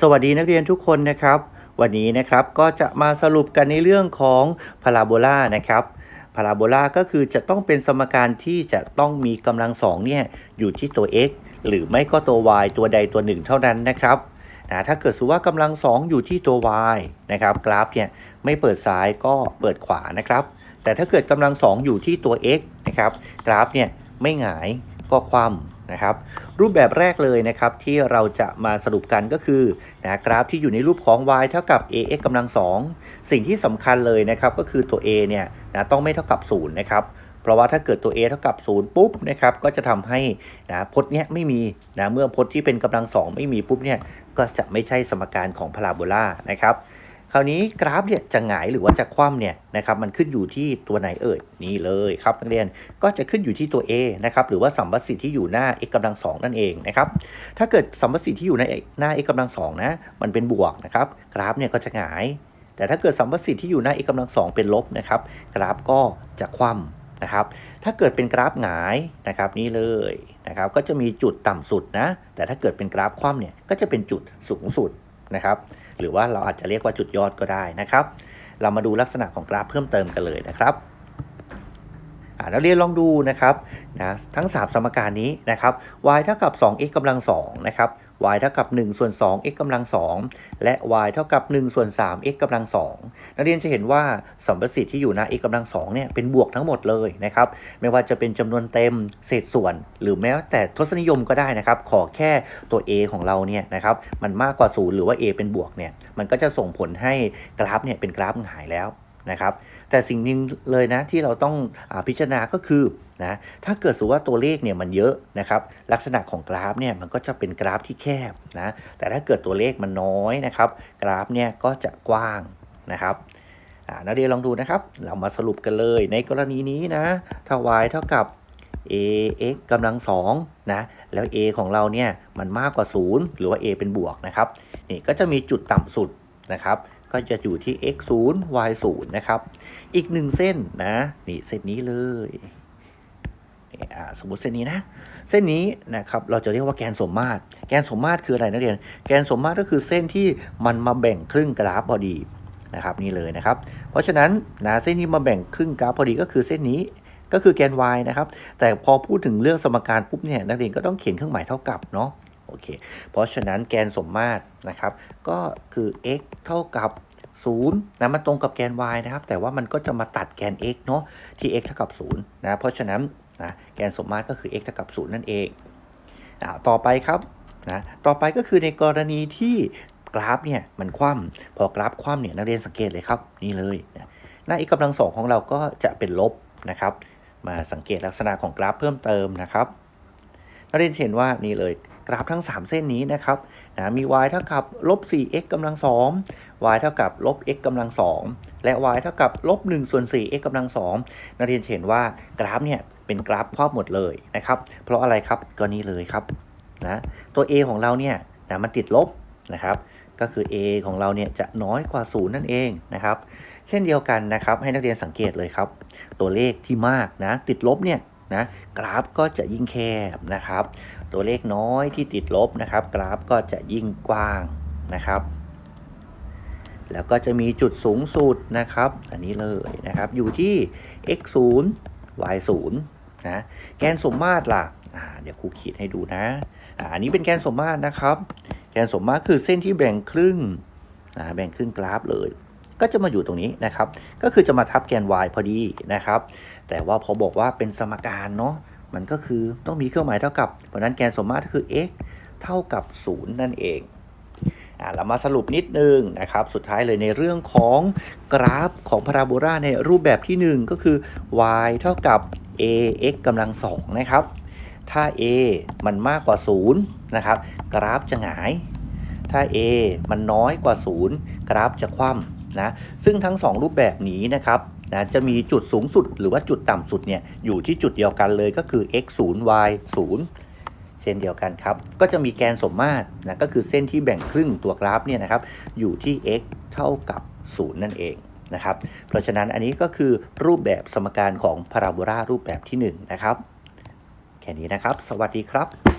สวัสดีนักเรียนทุกคนนะครับ วันนี้นะครับก็จะมาสรุปกันในเรื่องของพาราโบลานะครับพาราโบลาก็คือจะต้องเป็นสมการที่จะต้องมีกำลังสองเนี่ยอยู่ที่ตัว x หรือไม่ก็ตัว y ตัวใดตัวหนึ่งเท่านั้นนะครับนะถ้าเกิดสมมติว่ากำลังสองอยู่ที่ตัว y นะครับกราฟเนี่ยไม่เปิดซ้ายก็เปิดขวานะครับ แต่ถ้าเกิดกำลังสองอยู่ที่ตัว x นะครับกราฟเนี่ยไม่หงายก็คว่ำ นะครับรูปแบบแรกเลยนะครับที่เราจะมาสรุปกันก็คือนะกราฟที่อยู่ในรูปของ y เท่ากับ ax กำลังสองสิ่งที่สำคัญเลยนะครับก็คือตัว a เนี่ยนะต้องไม่เท่ากับ 0 นะครับเพราะว่าถ้าเกิดตัว a เท่ากับ 0 ปุ๊บนะครับก็จะทำให้นะพจน์เนี้ยไม่มีนะเมื่อพจน์ที่เป็นกำลังสองไม่มีปุ๊บเนี่ยก็จะไม่ใช่สมการของพาราโบลานะครับ คราวนี้กราฟเนี่ยจะหงายหรือว่าจะคว่ำเนี่ยนะครับมันขึ้นอยู่ที่ตัวไหนเอ่ยนี่เลยครับนักเรียนก็จะขึ้นอยู่ที่ตัว A นะครับหรือว่าสัมประสิทธิ์ที่อยู่หน้า x กำลังสองนั่นเองนะครับถ้าเกิดสัมประสิทธิ์ที่อยู่ในหน้า x กำลังสองนะมันเป็นบวกนะครับกราฟเนี่ยก็จะหงาย แต่ถ้าเกิดสัมประสิทธิ์ที่อยู่หน้า x กำลังสองเป็นลบนะครับกราฟก็จะคว่ำนะครับถ้าเกิดเป็นกราฟหงายนะครับนี่เลยนะครับก็จะมีจุดต่ำสุดนะแต่ถ้าเกิดเป็นกราฟคว่ำเนี่ยก็จะเป็นจุดสูงสุดนะครับ หรือว่าเราอาจจะเรียกว่าจุดยอดก็ได้นะครับ เรามาดูลักษณะของกราฟเพิ่มเติมกันเลยนะครับอ่านักเรียนลองดูนะครับนะทั้ง 3 สมการนี้นะครับ y เท่ากับ 2x กำลัง2นะครับ y เท่ากับ 1 ส่วน 2x กำลัง 2 และ y เท่ากับ 1 ส่วน 3x กำลัง 2 นักเรียนจะเห็นว่าสัมประสิทธิ์ที่อยู่หน้า x กำลัง 2 เนี่ยเป็นบวกทั้งหมดเลยนะครับ ไม่ว่าจะเป็นจำนวนเต็มเศษส่วน หรือแม้แต่ทศนิยมก็ได้นะครับ ขอแค่ตัว a ของเราเนี่ยนะครับ มันมากกว่า 0 หรือว่า a เป็นบวกเนี่ย มันก็จะส่งผลให้กราฟเนี่ยเป็นกราฟหายแล้วนะครับ แต่สิ่งหนึ่งเลยนะที่เราต้องอพิจารณาก็คือ นะถ้าเกิดสมมติว่าตัวเลขเนี่ยมันเยอะนะครับลักษณะของกราฟเนี่ยมันก็จะเป็นกราฟที่แคบนะแต่ถ้าเกิดตัวเลขมันน้อยนะครับ กราฟเนี่ยก็จะกว้างนะครับอ่านักเรียนลองดูนะครับ เรามาสรุปกันเลย ในกรณีนี้นะถ้า y เท่ากับ ax กำลังสองนะแล้ว a ของเราเนี่ยมันมากกว่า 0 หรือว่า a เป็นบวกนะครับนี่ก็จะมีจุดต่ำสุดนะครับก็จะอยู่ที่ x 0 y 0นะครับ อีกหนึ่งเส้นนะ นี่เส้นนี้เลย สมมติเส้นนี้นะ เส้นนี้นะครับเราจะเรียกว่าแกนสมมาตร แกนสมมาตรคืออะไรนักเรียน แกนสมมาตรก็คือเส้นที่มันมาแบ่งครึ่งกราฟพอดีนะครับนี่เลยนะครับ เพราะฉะนั้นนะเส้นที่มาแบ่งครึ่งกราฟพอดีก็คือเส้นนี้ก็คือแกน y นะครับ แต่พอพูดถึงเรื่องสมการปุ๊บเนี่ยนักเรียนก็ต้องเขียนเครื่องหมายเท่ากับเนาะโอเค เพราะฉะนั้นแกนสมมาตรนะครับ ก็คือ x เท่ากับ0นะมันตรงกับแกน y นะครับ แต่ว่ามันก็จะมาตัดแกน x เนาะที่ x เท่ากับ0นะเพราะฉะนั้น นะแกนสมมาตรก็คือ x เท่ากับ0นั่นเองอ่าต่อไปครับนะต่อไปก็คือในกรณีที่กราฟเนี่ยมันคว่ำพอกราฟคว่ำเนี่ยนักเรียนสังเกตเลยครับนี่เลยนะหน้า x กำลังสองของเราก็จะเป็นลบนะครับ มาสังเกตลักษณะของกราฟเพิ่มเติมนะครับนักเรียนเห็นว่านี่เลยกราฟทั้ง 3 เส้นนี้นะครับนะมี y เท่ากับลบ 4x กำลัง2 y เท่ากับลบ x กำลัง2และ y เท่ากับลบ1ส่วน 4x กำลัง2นักเรียนเห็นว่ากราฟเนี่ย เป็นกราฟครอบหมดเลยนะครับ เพราะอะไรครับก็นี้เลยครับนะตัว a ของเราเนี่ยนะมันติดลบนะครับ ก็คือ a ของเราเนี่ยจะน้อยกว่า0นั่นเองนะครับ เช่นเดียวกันนะครับให้นักเรียนสังเกตเลยครับ ตัวเลขที่มากนะติดลบเนี่ยนะกราฟก็จะยิ่งแคบนะครับ ตัวเลขน้อยที่ติดลบนะครับ กราฟก็จะยิ่งกว้างนะครับ แล้วก็จะมีจุดสูงสุดนะครับ อันนี้เลยนะครับ อยู่ที่ x 0 y 0 นะแกนสมมาตรล่ะเดี๋ยวครูขีดให้ดูนะอันนี้เป็นแกนสมมาตรนะครับ แกนสมมาตรคือเส้นที่แบ่งครึ่งแบ่งครึ่งกราฟเลย ก็จะมาอยู่ตรงนี้นะครับ ก็คือจะมาทับแกน y พอดีนะครับ แต่ว่าพอบอกว่าเป็นสมการเนาะมันก็คือต้องมีเครื่องหมายเท่ากับ เพราะนั้นแกนสมมาตรคือ x เท่ากับ 0 นั่นเองอ่าเรามาสรุปนิดนึงนะครับ สุดท้ายเลยในเรื่องของกราฟของพาราโบลาในรูปแบบที่ 1 ก็คือ y เท่ากับ ax กำลัง2นะครับ ถ้า a มันมากกว่า 0 นะครับ กราฟจะหงาย ถ้า a มันน้อยกว่า 0 กราฟจะคว่ำนะ ซึ่งทั้ง 2 รูปแบบนี้นะครับนะจะมีจุดสูงสุดหรือว่าจุดต่ำสุดเนี่ยอยู่ที่จุดเดียวกันเลยก็คือ x 0 y 0 เช่นเดียวกันครับ ก็จะมีแกนสมมาตรนะก็คือเส้นที่แบ่งครึ่งตัวกราฟเนี่ยนะครับอยู่ที่ x เท่ากับ 0 นั่นเอง นะครับ เพราะฉะนั้นอันนี้ก็คือรูปแบบสมการของพาราโบลารูปแบบที่1นะครับ แค่นี้นะครับ สวัสดีครับ